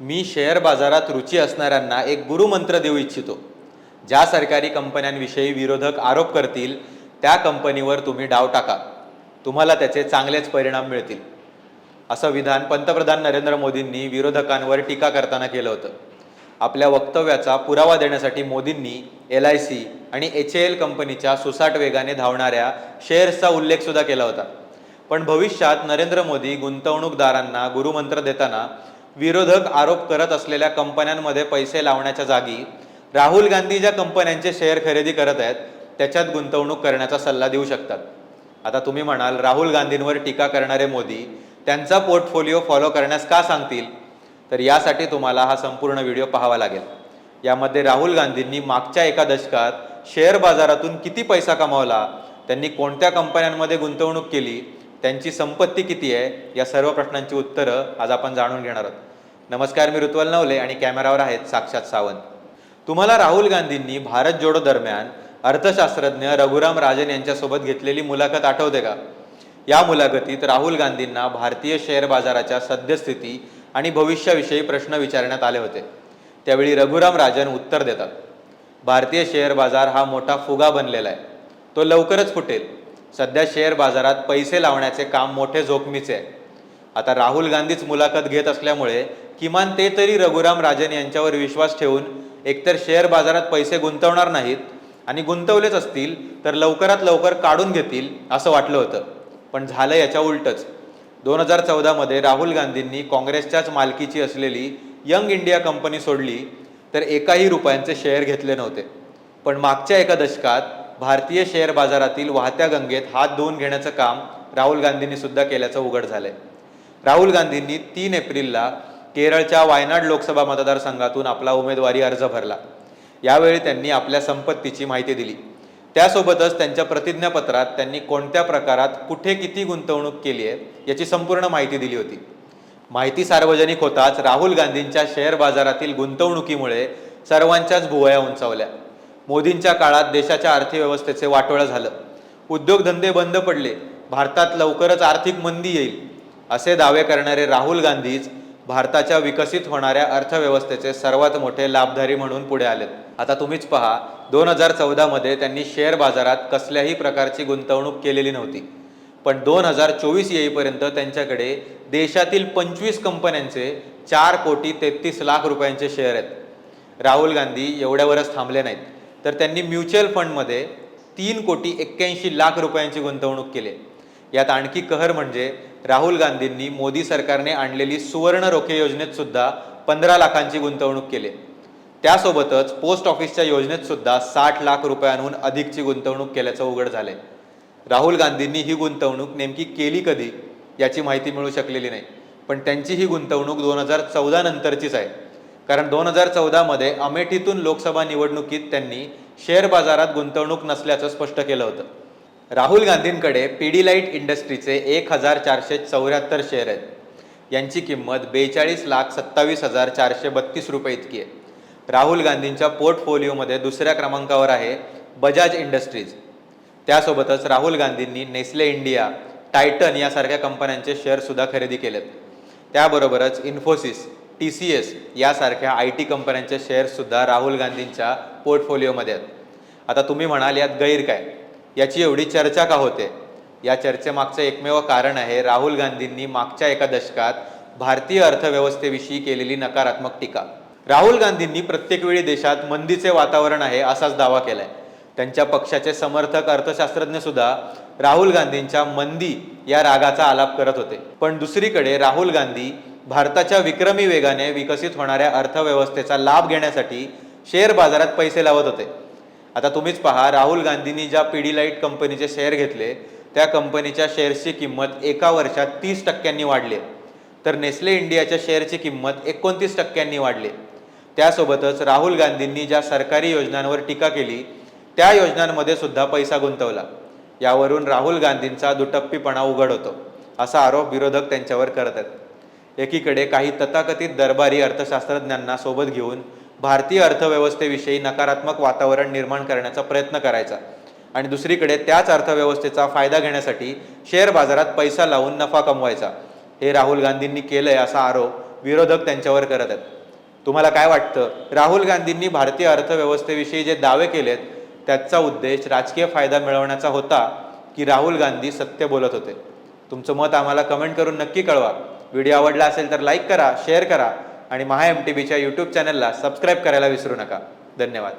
मी share बाजारात रुची असणाऱ्यांना एक गुरुमंत्र देऊ इच्छितो. ज्या सरकारी कंपन्यांविषयी विरोधक आरोप करतील त्या कंपनीवर तुम्ही डाव टाका. तुम्हाला त्याचे चांगलेच परिणाम मिळतील. असं विधान पंतप्रधान नरेंद्र मोदींनी विरोधकांवर टीका करताना केलं होतं. आपल्या वक्तव्याचा पुरावा देण्यासाठी मोदींनी एल आय सी आणि एच एल कंपनीच्या सुसाट वेगाने धावणाऱ्या शेअर्सचा उल्लेखसुद्धा केला होता. पण भविष्यात नरेंद्र मोदी गुंतवणूकदारांना गुरुमंत्र देताना विरोधक आरोप करत असलेल्या कंपन्यांमध्ये पैसे लावण्याच्या जागी राहुल गांधी ज्या कंपन्यांचे शेअर खरेदी करत आहेत त्याच्यात गुंतवणूक करण्याचा सल्ला देऊ शकतात. आता तुम्ही म्हणाल राहुल गांधींवर टीका करणारे मोदी त्यांचा पोर्टफोलिओ फॉलो करण्यास का सांगतील? तर यासाठी तुम्हाला हा संपूर्ण व्हिडिओ पाहावा लागेल. यामध्ये राहुल गांधींनी मागच्या एका दशकात शेअर बाजारातून किती पैसा कमावला त्यांनी कोणत्या कंपन्यांमध्ये गुंतवणूक केली त्यांची संपत्ती किती आहे या सर्व प्रश्नांची उत्तरं आज आपण जाणून घेणार आहोत. नमस्कार मी ऋत्वल नवले आणि कॅमेरावर आहेत साक्षात सावंत. तुम्हाला राहुल गांधींनी भारत जोडो दरम्यान अर्थशास्त्रज्ञ रघुराम राजन यांच्यासोबत घेतलेली मुलाखत आठवते का? या मुलाखतीत राहुल गांधींना भारतीय शेअर बाजाराच्या सद्यस्थिती आणि भविष्याविषयी प्रश्न विचारण्यात आले होते. त्यावेळी रघुराम राजन उत्तर देतात. भारतीय शेअर बाजार हा मोठा फुगा बनलेला आहे. तो लवकरच फुटेल. सध्या शेअर बाजारात पैसे लावण्याचे काम मोठे जोखमीचे आहे. आता राहुल गांधीच मुलाखत घेत असल्यामुळे किमान ते तरी रघुराम राजन यांच्यावर विश्वास ठेवून एकतर शेअर बाजारात पैसे गुंतवणार नाहीत आणि गुंतवलेच असतील तर लवकरात लवकर काढून घेतील असं वाटलं होतं. पण झालं याच्या उलटच. दोन हजार चौदामध्ये राहुल गांधींनी काँग्रेसच्याच मालकीची असलेली यंग इंडिया कंपनी सोडली तर एकाही रुपयांचे शेअर घेतले नव्हते. पण मागच्या एका दशकात भारतीय शेअर बाजारातील वाहत्या गंगेत हात धुवून घेण्याचं काम राहुल गांधींनी सुद्धा केल्याचं उघड झालंय. राहुल गांधींनी तीन एप्रिलला केरळच्या वायनाड लोकसभा मतदारसंघातून आपला उमेदवारी अर्ज भरला. यावेळी त्यांनी आपल्या संपत्तीची माहिती दिली. त्यासोबतच त्यांच्या प्रतिज्ञापत्रात त्यांनी कोणत्या प्रकारात कुठे किती गुंतवणूक केली आहे याची संपूर्ण माहिती दिली होती. माहिती सार्वजनिक होताच राहुल गांधींच्या शेअर बाजारातील गुंतवणुकीमुळे सर्वांच्याच भुवया उंचावल्या. मोदींच्या काळात देशाच्या अर्थव्यवस्थेचे वाटोळं झालं. उद्योगधंदे बंद पडले. भारतात लवकरच आर्थिक मंदी येईल. असे दावे करणारे राहुल गांधीच भारताच्या विकसित होणाऱ्या अर्थव्यवस्थेचे सर्वात मोठे लाभधारी म्हणून पुढे आलेत. आता तुम्हीच पहा दोन हजार चौदामध्ये त्यांनी शेअर बाजारात कसल्याही प्रकारची गुंतवणूक केलेली नव्हती. पण दोन हजार चोवीस येईपर्यंत त्यांच्याकडे देशातील पंचवीस कंपन्यांचे चार कोटी तेहतीस लाख रुपयांचे शेअर आहेत. राहुल गांधी एवढ्यावरच थांबले नाहीत. तर त्यांनी म्युच्युअल फंडमध्ये तीन कोटी एक्क्याऐंशी लाख रुपयांची गुंतवणूक केली. यात आणखी कहर म्हणजे राहुल गांधींनी मोदी सरकारने आणलेली सुवर्ण रोखे योजनेत सुद्धा पंधरा लाखांची गुंतवणूक केली. त्यासोबतच पोस्ट ऑफिसच्या योजनेत सुद्धा साठ लाख रुपयांहून अधिकची गुंतवणूक केल्याचं उघड झालंय. राहुल गांधींनी ही गुंतवणूक नेमकी केली कधी याची माहिती मिळू शकलेली नाही. पण त्यांची ही गुंतवणूक दोन हजार चौदा नंतरचीच आहे. कारण दोन हजार चौदामध्ये अमेठीतून लोकसभा निवडणुकीत त्यांनी शेअर बाजारात गुंतवणूक नसल्याचं स्पष्ट केलं होतं. राहुल गांधींकडे पीडीलाईट इंडस्ट्रीचे एक हजार चारशे चौऱ्याहत्तर शेअर आहेत. यांची किंमत बेचाळीस लाख सत्तावीस हजार चारशे बत्तीस रुपये इतकी आहे. राहुल गांधींच्या पोर्टफोलिओमध्ये दुसऱ्या क्रमांकावर आहे बजाज इंडस्ट्रीज. त्यासोबतच राहुल गांधींनी नेस्ले इंडिया टायटन यासारख्या कंपन्यांचे शेअरसुद्धा खरेदी केलेत. त्याबरोबरच इन्फोसिस टी सी एस यासारख्या आय टी कंपन्यांचे शेअर्ससुद्धा राहुल गांधींच्या पोर्टफोलिओमध्ये आहेत. आता तुम्ही म्हणाल यात गैर काय? याची एवढी चर्चा का होते? या चर्चेमागचं एकमेव कारण आहे राहुल गांधींनी मागच्या एका दशकात भारतीय अर्थव्यवस्थेविषयी केलेली नकारात्मक टीका. राहुल गांधींनी प्रत्येक वेळी देशात मंदीचे वातावरण आहे असाच दावा केलाय. त्यांच्या पक्षाचे समर्थक अर्थशास्त्रज्ञ सुद्धा राहुल गांधींच्या मंदी या रागाचा आलाप करत होते. पण दुसरीकडे राहुल गांधी भारताच्या विक्रमी वेगाने विकसित होणाऱ्या अर्थव्यवस्थेचा लाभ घेण्यासाठी शेअर बाजारात पैसे लावत होते. आता तुम्हीच पहा राहुल गांधींनी ज्या पिडीलाईट कंपनीचे शेअर घेतले त्या कंपनीच्या शेअर्सची किंमत एका वर्षात तीस टक्क्यांनी वाढली तर नेस्ले इंडियाच्या शेअरची किंमत एकोणतीस टक्क्यांनी वाढली त्यासोबतच राहुल गांधींनी ज्या सरकारी योजनांवर टीका केली त्या योजनांमध्ये सुद्धा पैसा गुंतवला. यावरून राहुल गांधींचा दुटप्पीपणा उघड होतो असा आरोप विरोधक त्यांच्यावर करत आहेत. एकीकडे काही तथाकथित दरबारी अर्थशास्त्रज्ञांना सोबत घेऊन भारतीय अर्थव्यवस्थेविषयी नकारात्मक वातावरण निर्माण करण्याचा प्रयत्न करायचा. आणि दुसरीकडे त्याच अर्थव्यवस्थेचा फायदा घेण्यासाठी शेअर बाजारात पैसा लावून नफा कमवायचा. हे राहुल गांधींनी केलंय असा आरोप विरोधक त्यांच्यावर करत आहेत. तुम्हाला काय वाटतं? राहुल गांधींनी भारतीय अर्थव्यवस्थेविषयी जे दावे केलेत त्याचा उद्देश राजकीय फायदा मिळवण्याचा होता की राहुल गांधी सत्य बोलत होते. तुमचं मत आम्हाला कमेंट करून नक्की कळवा. व्हिडिओ आवडला असेल तर लाईक करा शेअर करा. आणि महा एम टी बीच्या यूट्यूब चॅनलला सबस्क्राईब करायला विसरू नका. धन्यवाद.